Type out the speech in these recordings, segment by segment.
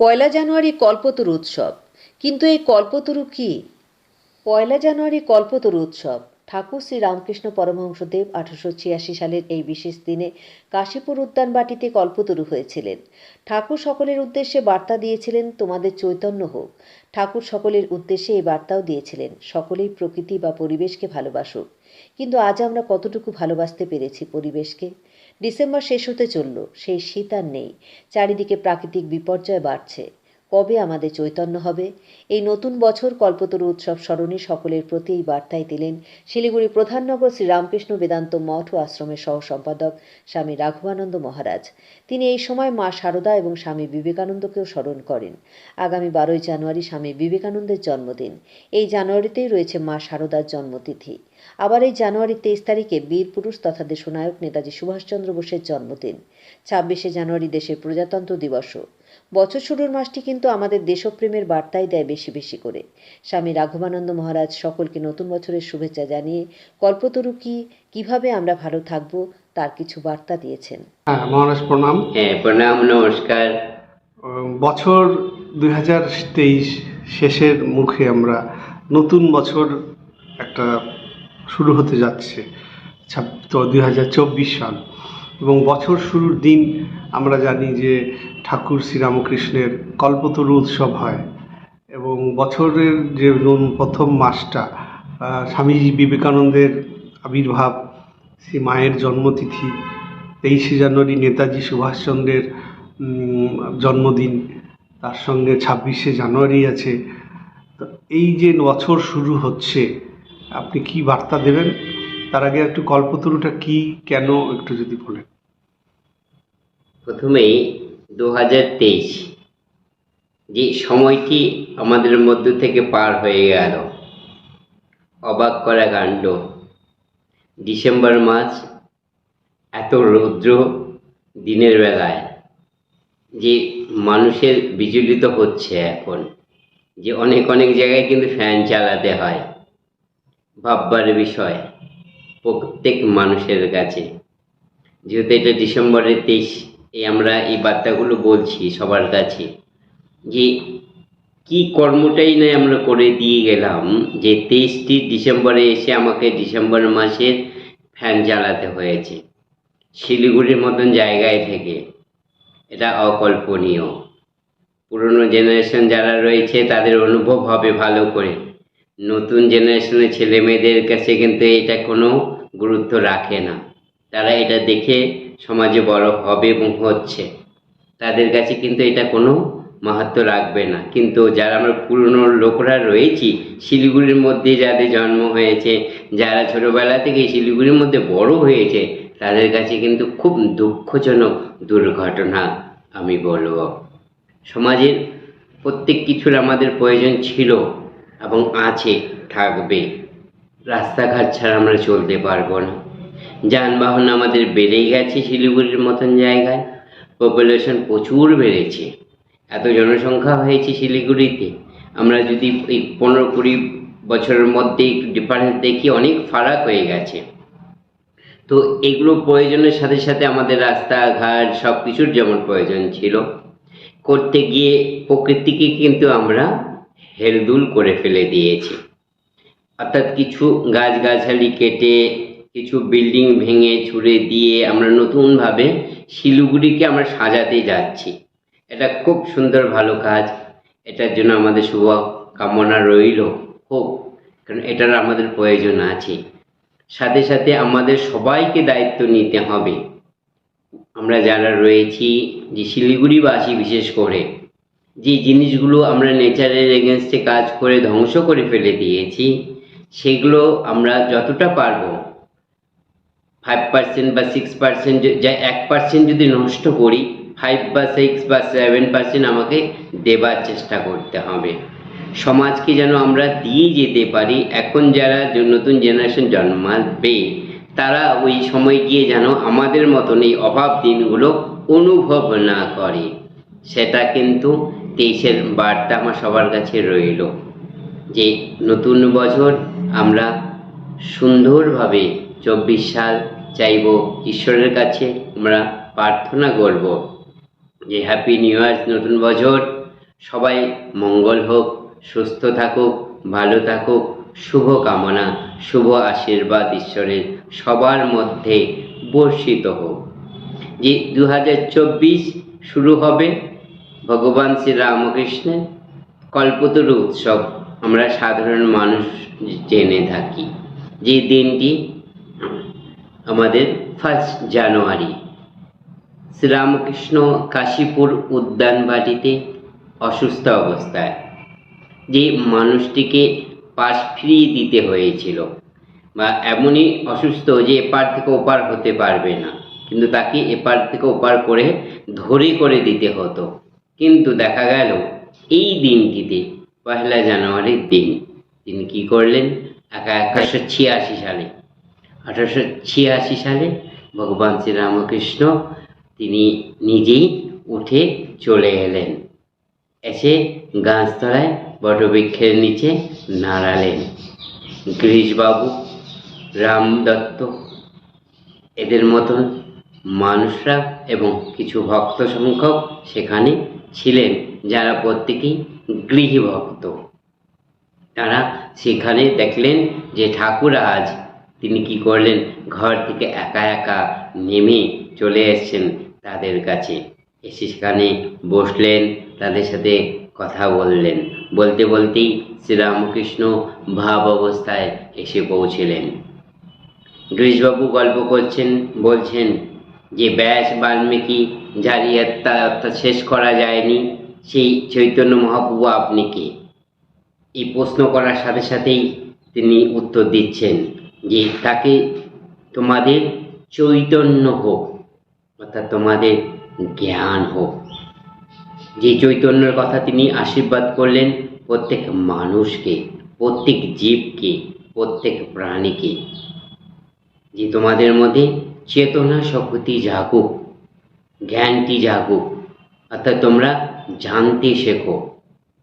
পয়লা জানুয়ারি কল্পতরু উৎসব। কিন্তু এই কল্পতরু কি? পয়লা জানুয়ারি কল্পতরু উৎসব। ঠাকুর শ্রী রামকৃষ্ণ পরমহংসদেব আঠারোশো ছিয়াশি সালের এই বিশেষ দিনে কাশীপুর উদ্যানবাটিতে কল্পতরু হয়েছিলেন। ঠাকুর সকলের উদ্দেশ্যে বার্তা দিয়েছিলেন, তোমাদের চৈতন্য হোক। ঠাকুর সকলের উদ্দেশ্যে এই বার্তাও দিয়েছিলেন, সকলেই প্রকৃতি বা পরিবেশকে ভালোবাসুক। কিন্তু আজ আমরা কতটুকু ভালোবাসতে পেরেছি পরিবেশকে? ডিসেম্বর শেষ হতে চলল, সেই শীত আর নেই। চারিদিকে প্রাকৃতিক বিপর্যয় বাড়ছে। কবে আমাদের চৈতন্য হবে? এই নতুন বছর কল্পতরু উৎসব স্মরণে সকলের প্রতি এই বার্তাই দিলেন শিলিগুড়ি প্রধাননগর শ্রী রামকৃষ্ণ বেদান্ত মঠ ও আশ্রমের সহ সম্পাদক স্বামী রাঘবানন্দ মহারাজ। তিনি এই সময় মা সারদা এবং স্বামী বিবেকানন্দকেও স্মরণ করেন। আগামী বারোই জানুয়ারি স্বামী বিবেকানন্দের জন্মদিন। এই জানুয়ারিতেই রয়েছে মা সারদার জন্মতিথি। আবার এই জানুয়ারি তেইশ তারিখে বীর পুরুষ তথা দেশনায়ক নেতাজি সুভাষচন্দ্র বোসের জন্মদিন। ছাব্বিশে জানুয়ারি দেশের প্রজাতন্ত্র দিবসও। বছর শুরুর মাসটি কিন্তু আমাদের দেশপ্রেমের বার্তাই দেয় বেশি বেশি করে। স্বামী রাঘবানন্দ মহারাজ সকলকে নতুন বছরের শুভেচ্ছা জানিয়ে কল্পতরু কি কীভাবে আমরা ভালো থাকব তার কিছু বার্তা দিয়েছেন। হ্যাঁ মহারাজ প্রণাম। হ্যাঁ প্রণাম নমস্কার। বছর দুই হাজার তেইশ শেষের মুখে আমরা নতুন বছর একটা শুরু হতে যাচ্ছে তো দুই হাজার চব্বিশ সাল। এবং বছর শুরুর দিন আমরা জানি যে ঠাকুর শ্রীরামকৃষ্ণের কল্পতরু উৎসব হয় এবং বছরের যে প্রথম মাসটা স্বামীজি বিবেকানন্দের আবির্ভাব শ্রী মায়ের জন্মতিথি, তেইশে জানুয়ারি নেতাজি সুভাষচন্দ্রের জন্মদিন, তার সঙ্গে ছাব্বিশে জানুয়ারি আছে। তো এই যে বছর শুরু হচ্ছে, আপনি কি বার্তা দেবেন? তার আগে একটু কল্পতরুটা কি, কেন, একটু যদি বলেন। প্রথমেই দু হাজার তেইশ। যে সময়টি আমাদের মধ্য থেকে পার হয়ে গেল। অবাক করা কাণ্ড। ডিসেম্বর মাস এত রৌদ্র দিনের বেলায়। যে মানুষের বিচলিত হচ্ছে এখন। যে অনেক অনেক জায়গায় কিন্তু ফ্যান চালাতে হয়। ভাববার বিষয় প্রত্যেক মানুষের কাছে। যেহেতু এটা ডিসেম্বরের তেইশ এই আমরা এই বার্তাগুলো বলছি সবার কাছে যে কি কর্মটাই নয় আমরা করে দিয়ে গেলাম যে তেইশটি ডিসেম্বরে এসে আমাকে ডিসেম্বর মাসের ফ্যান জ্বালাতে হয়েছে, শিলিগুড়ির মতন জায়গায় থেকে। এটা অকল্পনীয়। পুরনো জেনারেশন যারা রয়েছে তাদের অনুভব হবে ভালো করে। নতুন জেনারেশনের ছেলে মেয়েদের কাছে কিন্তু এটা কোনো গুরুত্ব রাখে না। তারা এটা দেখে সমাজে বড় হবে এবং হচ্ছে। তাদের কাছে কিন্তু এটা কোনো মাহাত্ম রাখবে না। কিন্তু যারা আমরা পুরনো লোকরা রয়েছি, শিলিগুড়ির মধ্যে যাদের জন্ম হয়েছে, যারা ছোটবেলা থেকে শিলিগুড়ির মধ্যে বড় হয়েছে, তাদের কাছে কিন্তু খুব দুঃখজনক দুর্ঘটনা আমি বলব। সমাজের প্রত্যেক কিছুর আমাদের প্রয়োজন ছিল এবং আছে, থাকবে। রাস্তাঘাট ছাড়া আমরা চলতে পারব না। যানবাহন আমাদের বেড়েই গেছে শিলিগুড়ির মতন জায়গায়। পপুলেশন প্রচুর বেড়েছে। এত জনসংখ্যা হয়েছে শিলিগুড়িতে। আমরা যদি এই পনেরো কুড়ি বছরের মধ্যে ডিফারেন্স দেখি, অনেক ফারাক হয়ে গেছে। তো এগুলো প্রয়োজনের সাথে সাথে আমাদের রাস্তাঘাট সব কিছুর যেমন প্রয়োজন ছিল, করতে গিয়ে প্রকৃতিকে কিন্তু আমরা হেলদুল করে ফেলে দিয়েছি। অর্থাৎ কিছু গাছগাছালি কেটে কিছু বিল্ডিং ভেঙে, ছুঁড়ে দিয়ে আমরা নতুনভাবে শিলিগুড়িকে আমরা সাজাতে যাচ্ছি। এটা খুব সুন্দর, ভালো কাজ। এটার জন্য আমাদের শুভ কামনা রইল। হোক, কারণ এটার আমাদের প্রয়োজন আছে। সাথে সাথে আমাদের সবাইকে দায়িত্ব নিতে হবে। আমরা যারা রয়েছি, যে শিলিগুড়িবাসী বিশেষ করে, যে জিনিসগুলো আমরা নেচারের এগেনস্টে কাজ করে ধ্বংস করে ফেলে দিয়েছি, সেগুলো আমরা যতটা পারব ফাইভ পার্সেন্ট বা সিক্স পার্সেন্ট যা এক পার্সেন্ট যদি নষ্ট করি ফাইভ বা সিক্স বা সেভেন পার্সেন্ট আমাকে দেবার চেষ্টা করতে হবে। সমাজকে যেন আমরা দিয়ে যেতে পারি? এখন যারা নতুন জেনারেশন জন্মাবে, তারা ওই সময় গিয়ে যেন আমাদের মতন এই অভাব দিনগুলো অনুভব না করে। সেটা কিন্তু তেইশের বার্তা আমার সবার কাছে রইল যে নতুন বছর আমরা সুন্দরভাবে চব্বিশ সাল চাইব ঈশ্বরের কাছে আমরা প্রার্থনা করব। যে হ্যাপি নিউ ইয়ার নতুন বছর। সবাই মঙ্গল হোক, সুস্থ থাকুক, ভালো থাকুক, শুভ কামনা, শুভ আশীর্বাদ ঈশ্বরের সবার মধ্যে বর্ষিত হোক। যে দু হাজার চব্বিশ শুরু হবে, ভগবান শ্রী রামকৃষ্ণের কল্পতরু উৎসব আমরা সাধারণ মানুষ জেনে থাকি। যে দিনটি আমাদের ফার্স্ট জানুয়ারি শ্রীরামকৃষ্ণ কাশীপুর উদ্যান উদ্যানবাটিতে অসুস্থ অবস্থায়, যে মানুষটিকে পাশ ফিরিয়ে দিতে হয়েছিল। বা এমনই অসুস্থ যে এপার থেকে ওপার হতে পারবে না, কিন্তু তাকে এপার থেকে ওপার করে ধরে করে দিতে হতো। কিন্তু দেখা গেল, এই দিনটিতে পয়লা জানুয়ারির দিন, তিনি কি করলেন? একা একাশো ছিয়াশি সালে আঠারোশো ছিয়াশি সালে ভগবান শ্রীরামকৃষ্ণ তিনি নিজেই উঠে চলে এলেন। এসে গাছতলায় বটবৃক্ষের নিচে নাড়ালেন। গিরিশবাবু রাম দত্ত এদের মতন মানুষরা এবং কিছু ভক্ত সংখ্যক সেখানে ছিলেন যারা প্রত্যেকেই গৃহভক্ত। তারা সেখানে দেখলেন যে ঠাকুর আজ তিনি কি করলেন? ঘর থেকে একা একা নেমে চলে এসছেন তাদের কাছে। এসে সেখানে বসলেন, তাদের সাথে কথা বললেন। বলতে বলতেই শ্রীরামকৃষ্ণ ভাব অবস্থায় এসে পৌঁছলেন। গিরিশবাবু গল্প করছেন, বলছেন, যে ব্যাস বাল্মীকি জারিয়াত্তা অর্থাৎ শেষ করা যায়নি, সেই চৈতন্য মহাপ্রভু আপনি কে? এই প্রশ্ন করার সাথে সাথেই তিনি উত্তর দিচ্ছেন যে তাকে তোমাদের চৈতন্য হোক, অর্থাৎ তোমাদের জ্ঞান হোক। যে চৈতন্যের কথা তিনি আশীর্বাদ করলেন প্রত্যেক মানুষকে, প্রত্যেক জীবকে, প্রত্যেক প্রাণীকে। যে তোমাদের মধ্যে চেতনা শক্তি জাগুক, জ্ঞানটি জাগুক, অর্থাৎ তোমরা জানতে শেখো।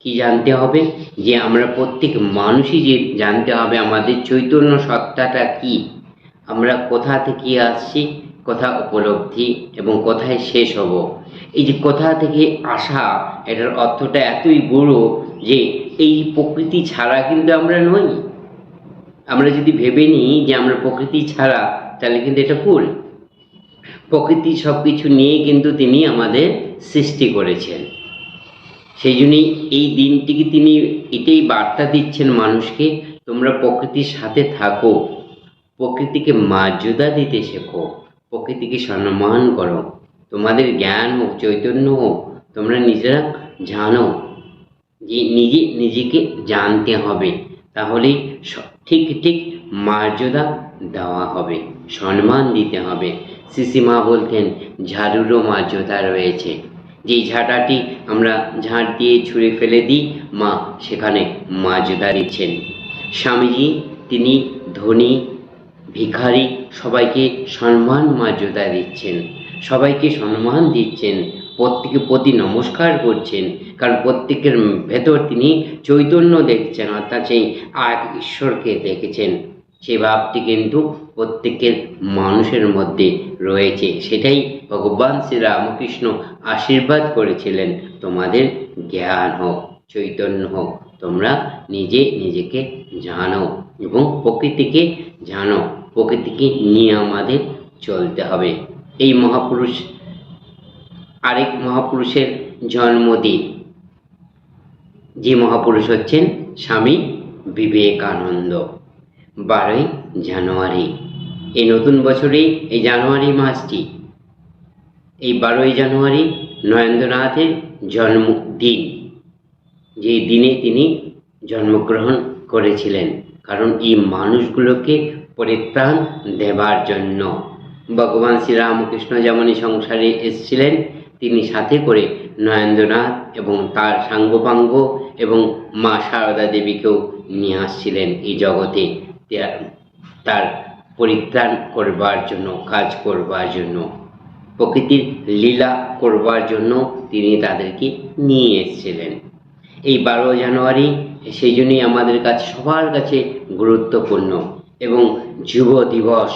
কি জানতে হবে? যে আমরা প্রত্যেক মানুষই যে জানতে হবে আমাদের চৈতন্য সত্তাটা কি? আমরা কোথা থেকে আসছি? কোথা উপলব্ধি? এবং কোথায় শেষ হব? এই যে কোথা থেকে আসা, এটার অর্থটা এতই বড় যে এই প্রকৃতি ছাড়া কিন্তু আমরা নই। আমরা যদি ভেবে নিই যে আমরা প্রকৃতি ছাড়া, তাহলে কিন্তু এটা ভুল। প্রকৃতি সব কিছু নিয়ে কিন্তু তিনি আমাদের সৃষ্টি করেছেন। সেই জন্যই এই দিনটিকে তিনি এটাই বার্তা দিচ্ছেন মানুষকে, তোমরা প্রকৃতির সাথে থাকো, প্রকৃতিকে মর্যাদা দিতে শেখো, প্রকৃতিকে সম্মান করো। তোমাদের জ্ঞান হোক, চৈতন্য হোক, তোমরা নিজেরা জানো যে নিজে, নিজেকে জানতে হবে। তাহলেই স- ঠিক ঠিক মর্যাদা দেওয়া হবে, সম্মান দিতে হবে। সিসিমা বলতেন, ঝাড়ুরও মর্যাদা রয়েছে। যেই ঝাঁটাটি আমরা ঝাঁট দিয়ে ছুঁড়ে ফেলে দিই, মা সেখানে মর্যাদা দিচ্ছেন স্বামীজি, তিনি ধনী, ভিখারি, সবাইকে সম্মান মর্যাদা দিচ্ছেন সবাইকে সম্মান দিচ্ছেন প্রত্যেকে প্রতি নমস্কার করছেন, কারণ প্রত্যেকের ভেতর তিনি চৈতন্য দেখছেন, অর্থাৎ সেই এক ঈশ্বরকে দেখেছেন। সে ভাবটি কিন্তু প্রত্যেকের মানুষের মধ্যে রয়েছে। সেটাই ভগবান শ্রী রামকৃষ্ণ আশীর্বাদ করেছিলেন। তোমাদের জ্ঞান হোক, চৈতন্য হোক, তোমরা নিজে নিজেকে জানো এবং প্রকৃতিকে জানো। প্রকৃতিকে নিয়ে আমাদের চলতে হবে। এই মহাপুরুষ, আরেক মহাপুরুষের জন্মদিন। যে মহাপুরুষ হচ্ছেন স্বামী বিবেকানন্দ। বারোই জানুয়ারি। এই নতুন বছরেই এই জানুয়ারি মাসটি, এই বারোই জানুয়ারি নরেন্দ্রনাথের জন্মদিন যে দিনে তিনি জন্মগ্রহণ করেছিলেন। কারণ এই মানুষগুলোকে পরিত্রাণ দেবার জন্য ভগবান শ্রীরামকৃষ্ণ যেমন সংসারে এসেছিলেন, তিনি সাথে করে নরেন্দ্রনাথ এবং তার সাঙ্গপাঙ্গ এবং মা সারদা দেবীকেও নিয়ে আসছিলেন এই জগতে। তার পরিত্রাণ করবার জন্য, কাজ করবার জন্য, প্রকৃতির লীলা করবার জন্য তিনি তাদেরকে নিয়ে এসেছিলেন। এই বারো জানুয়ারি, সেই জন্যই আমাদের কাছে, সবার কাছে গুরুত্বপূর্ণ এবং যুব দিবস।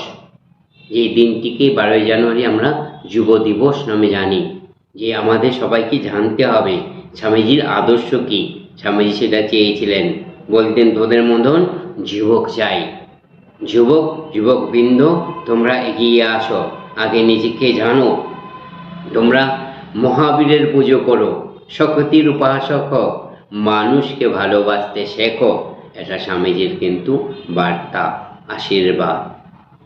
এই দিনটিকে বারোই জানুয়ারি আমরা যুব দিবস নামে জানি। যে আমাদের সবাইকে জানতে হবে, স্বামীজির আদর্শ কি? স্বামীজি সেটা চেয়েছিলেন। বলতেন, তোদের মতন যুবক চাই। যুবক যুবক বৃন্দ তোমরা এগিয়ে আসো। আগে নিজেকে জানো। তোমরা মহাবীরের পুজো করো। শক্তির উপাসক মানুষকে ভালোবাসতে শেখো। এটা স্বামীজির কিন্তু বার্তা, আশীর্বাদ।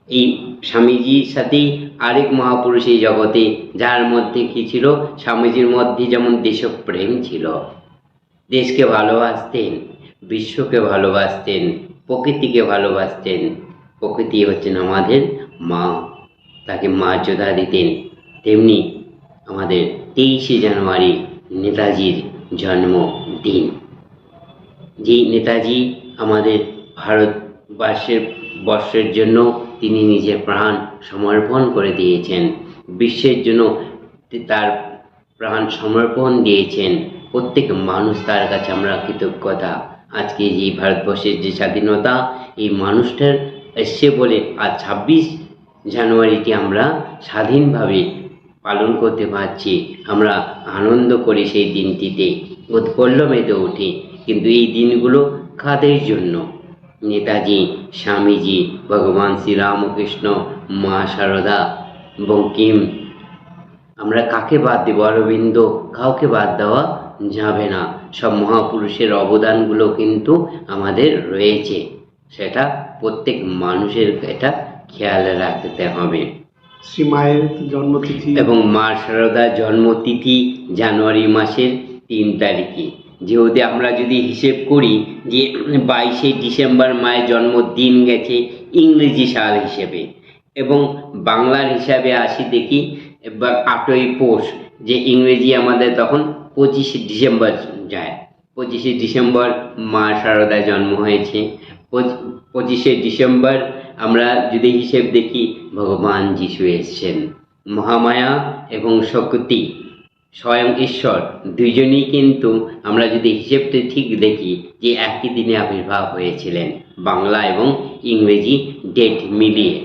এই স্বামীজির সাথেই আরেক মহাপুরুষ এই জগতে, যার মধ্যে কি ছিল? স্বামীজির মধ্যে যেমন দেশপ্রেম ছিল। দেশকে ভালোবাসতেন, বিশ্বকে ভালোবাসতেন, প্রকৃতিকে ভালোবাসতেন প্রকৃতি হচ্ছেন আমাদের মা। তাকে মর্যাদা দিতেন। তেমনি আমাদের তেইশে জানুয়ারি নেতাজির জন্মদিন। যে নেতাজি আমাদের ভারতবর্ষের বর্ষের জন্য তিনি নিজের প্রাণ সমর্পণ করে দিয়েছেন। বিশ্বের জন্য তার প্রাণ সমর্পণ দিয়েছেন। প্রত্যেক মানুষ তার কাছে আমরা কৃতজ্ঞতা। আজকে যে ভারতবর্ষের যে স্বাধীনতা, এই মানুষটার এসছে বলে আজ ছাব্বিশ জানুয়ারিটি আমরা স্বাধীনভাবে পালন করতে পারছি। আমরা আনন্দ করি সেই দিনটিতে। উৎফুল্ল মেতে উঠি কিন্তু এই দিনগুলো কাদের জন্য? নেতাজি, স্বামীজি, ভগবান শ্রীরামকৃষ্ণ, মা শারদা বঙ্কিম, আমরা কাকে বাদ দেব, অরবিন্দ? কাউকে বাদ দেওয়া যাবে না। সব মহাপুরুষের অবদানগুলো কিন্তু আমাদের রয়েছে। সেটা প্রত্যেক মানুষের এটা খেয়াল রাখতে হবে। শ্রী মায়ের জন্মতিথি। এবং মা শারদার জন্মতিথি জানুয়ারি মাসের তিন তারিখে। যেহেতু আমরা যদি হিসেব করি যে বাইশে ডিসেম্বর মায়ের জন্মদিন গেছে ইংরেজি সাল হিসেবে এবং বাংলার হিসাবে আসি দেখি এবার আটই পৌষ যে ইংরেজি আমাদের তখন পঁচিশে ডিসেম্বর যায়। পঁচিশে ডিসেম্বর মা শারদার জন্ম হয়েছে পঁচিশে ডিসেম্বর আমরা যদি হিসেব দেখি, ভগবান যিশু এসছেন। মহামায়া এবং শক্তি, স্বয়ং ঈশ্বর, দুইজনই কিন্তু আমরা যদি হিসেবটা ঠিক দেখি যে একই দিনে আবির্ভাব হয়েছিলেন, বাংলা এবং ইংরেজি ডেট মিলিয়ে।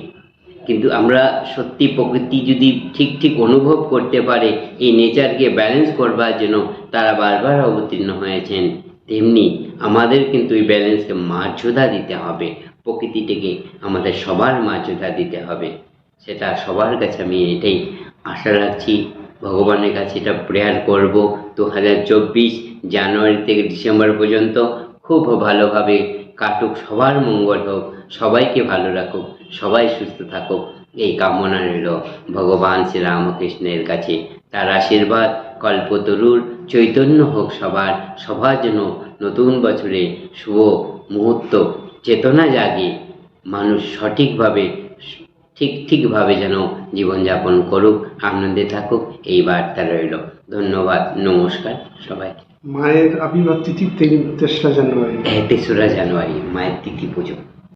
কিন্তু আমরা সত্যি প্রকৃতি যদি ঠিক ঠিক অনুভব করতে পারে, এই নেচারকে ব্যালেন্স করবার জন্য তারা বারবার অবতীর্ণ হয়েছেন। তেমনি আমাদের কিন্তু এই ব্যালেন্সকে মর্যাদা দিতে হবে। প্রকৃতিটিকে আমাদের সবার মর্যাদা দিতে হবে। সেটা সবার কাছে আমি এটাই আশা রাখছি। ভগবানের কাছে এটা প্রেয়ার করব দু হাজার চব্বিশ জানুয়ারি থেকে ডিসেম্বর পর্যন্ত। খুব ভালোভাবে কাটুক, সবার মঙ্গল হোক, সবাইকে ভালো রাখুক, সবাই সুস্থ থাকুক। এই কামনা রইল ভগবান শ্রীরামকৃষ্ণের কাছে। তার আশীর্বাদ কল্পতরুর চৈতন্য হোক সবার সবার যেন নতুন বছরে শুভ মুহূর্ত চেতনা জাগে। মানুষ সঠিকভাবে ঠিক ঠিকভাবে যেন জীবনযাপন করুক আনন্দে থাকুক এই বার্তা রইল। ধন্যবাদ নমস্কার সবাইকে। মায়ের আবির্ভাব তিথি তেসরা জানুয়ারি। তেসরা জানুয়ারি মায়ের তিথি পুজো।